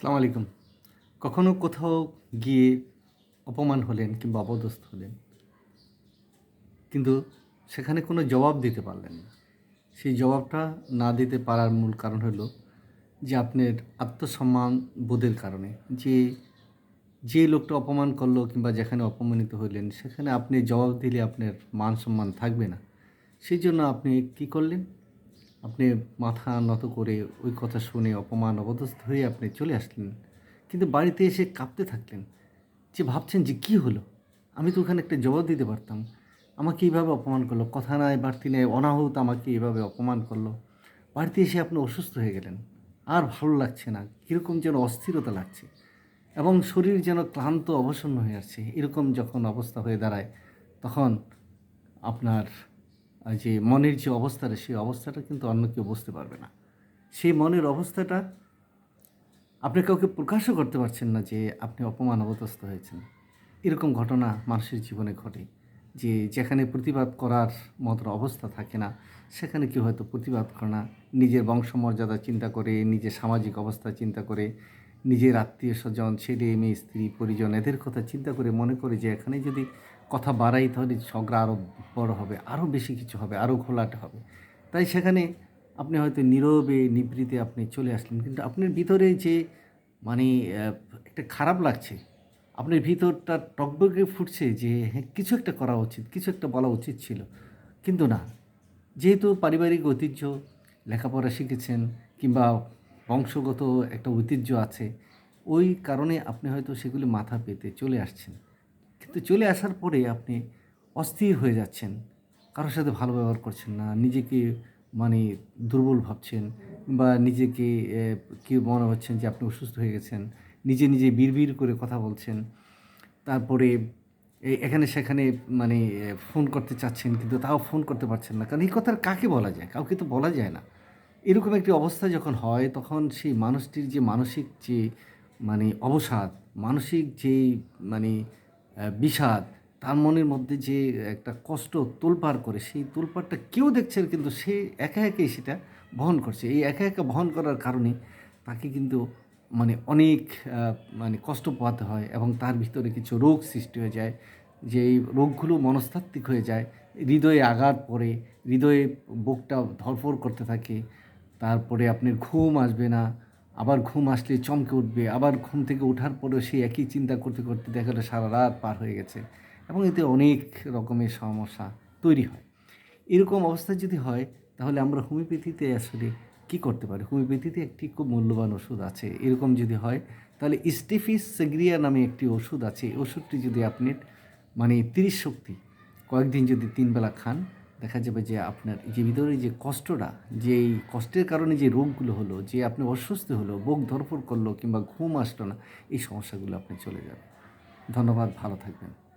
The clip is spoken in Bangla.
সালাম আলাইকুম। কখনো কোথাও গিয়ে অপমান হলেন কিংবা অপদস্থ হলেন, কিন্তু সেখানে কোনো জবাব দিতে পারলেন না। সেই জবাবটা না দিতে পারার মূল কারণ হলো যে আপনার আত্মসম্মান বোধের কারণে যে যে লোকটা অপমান করল কিংবা যেখানে অপমানিত হইলেন সেখানে আপনি জবাব দিলে আপনার মান সম্মান থাকবে না। সেই জন্য আপনি কি করলেন? আপনি মাথা নত করে ওই কথা শুনে অপমান অবদস্থ হয়ে আপনি চলে আসলেন। কিন্তু বাড়িতে এসে কাঁপতে থাকলেন যে ভাবছেন যে কী হলো? আমি তো ওখানে একটা জবাব দিতে পারতাম। আমাকে এইভাবে অপমান করল, কথা নাই, বাড়তি নেই, অনাহুত আমাকে এইভাবে অপমান করল। বাড়িতে এসে আপনি অসুস্থ হয়ে গেলেন। আর ভালো লাগছে না, কীরকম যেন অস্থিরতা লাগছে এবং শরীর যেন ক্লান্ত অবসন্ন হয়ে আসছে। এরকম যখন অবস্থা হয়ে দাঁড়ায়, তখন আপনার যে মনের যে অবস্থাটা, সেই অবস্থাটা কিন্তু অন্য কেউ বুঝতে পারবে না। সেই মনের অবস্থাটা আপনি কাউকে প্রকাশও করতে পারছেন না যে আপনি অপমান অবতস্থ হয়েছেন। এরকম ঘটনা মানুষের জীবনে ঘটে যে যেখানে প্রতিবাদ করার মতো অবস্থা থাকে না, সেখানে কেউ হয়তো প্রতিবাদ করে না। নিজের বংশমর্যাদা চিন্তা করে, নিজের সামাজিক অবস্থা চিন্তা করে, নিজের আত্মীয় স্বজন, ছেলে, মেয়ে, স্ত্রী, পরিজন, এদের কথা চিন্তা করে মনে করে যে এখানে যদি কথা বাড়াই তাহলে ঝগড়া আরও বড় হবে, আরও বেশি কিছু হবে, আরও ঘোলাটে হবে। তাই সেখানে আপনি হয়তো নীরবে নিবৃতে আপনি চলে আসলেন। কিন্তু আপনার ভিতরে যে মানে একটা খারাপ লাগছে, আপনার ভিতরটা টকবকে ফুটছে যে হ্যাঁ কিছু একটা করা উচিত, কিছু একটা বলা উচিত ছিল। কিন্তু না। যেহেতু পারিবারিক ঐতিহ্য, লেখাপড়া শিখেছেন কিংবা বংশগত একটা ঐতিহ্য আছে, ওই কারণে আপনি হয়তো সেগুলি মাথা পেতে চলে আসছেন। কিন্তু চলে আসার পরে আপনি অস্থির হয়ে যাচ্ছেন, কারোর সাথে ভালো ব্যবহার করছেন না, নিজেকে মানে দুর্বল ভাবছেন বা নিজেকে কি মনে হচ্ছেন যে আপনি অসুস্থ হয়ে গেছেন, নিজে নিজে বিড়বিড় করে কথা বলছেন। তারপরে এখানে সেখানে মানে ফোন করতে চাচ্ছেন কিন্তু তাও ফোন করতে পারছেন না। কারণ এই কথার কাকে বলা যায়? কাউকে তো বলা যায় না। এরকম একটি অবস্থা যখন হয়, তখন সেই মানুষটির যে মানসিক যে মানে অবসাদ, মানসিক যে মানে বিষাদ তার মনের মধ্যে যে একটা কষ্ট তোলপাড় করে, সেই তোলপাড়টা কেউ দেখছে কিন্তু সে একা একাই সেটা বহন করছে। এই একা একা বহন করার কারণে তাকে কিন্তু মানে অনেক মানে কষ্ট পোহাতে হয় এবং তার ভিতরে কিছু রোগ সৃষ্টি হয়ে যায়। যে এই রোগগুলো মনস্তাত্ত্বিক হয়ে যায়, হৃদয়ে আঘাত পড়ে, হৃদয়ে বুকটা ধরফর করতে থাকে, তারপরে আপনার ঘুম আসবে না, আবার ঘুম আসলে চমকে উঠবে, আবার ঘুম থেকে ওঠার পরেও সেই একই চিন্তা করতে করতে দেখা গেলো সারা রাত পার হয়ে গেছে। এবং এতে অনেক রকমের সমস্যা তৈরি হয়। এরকম অবস্থা যদি হয়, তাহলে আমরা হোমিওপ্যাথিতে আসলে কি করতে পারি? হোমিওপ্যাথিতে একটি খুব মূল্যবান ওষুধ আছে। এরকম যদি হয়, তাহলে স্টেফিস সেগ্রিয়া নামে একটি ওষুধ আছে। এই ওষুধটি যদি আপনি মানে তিরিশ শক্তি, কয়েকদিন যদি তিনবেলা খান, দেখা যাবে যে আপনার যে ভিতরে যে কষ্টটা, যে এই কষ্টের কারণে যে রোগগুলো হলো, যে আপনি অসুস্থ হলো, বুক ধরফর করল কিংবা ঘুম আসলো না, এই সমস্যাগুলো আপনি চলে যাবে। ধন্যবাদ, ভালো থাকবেন।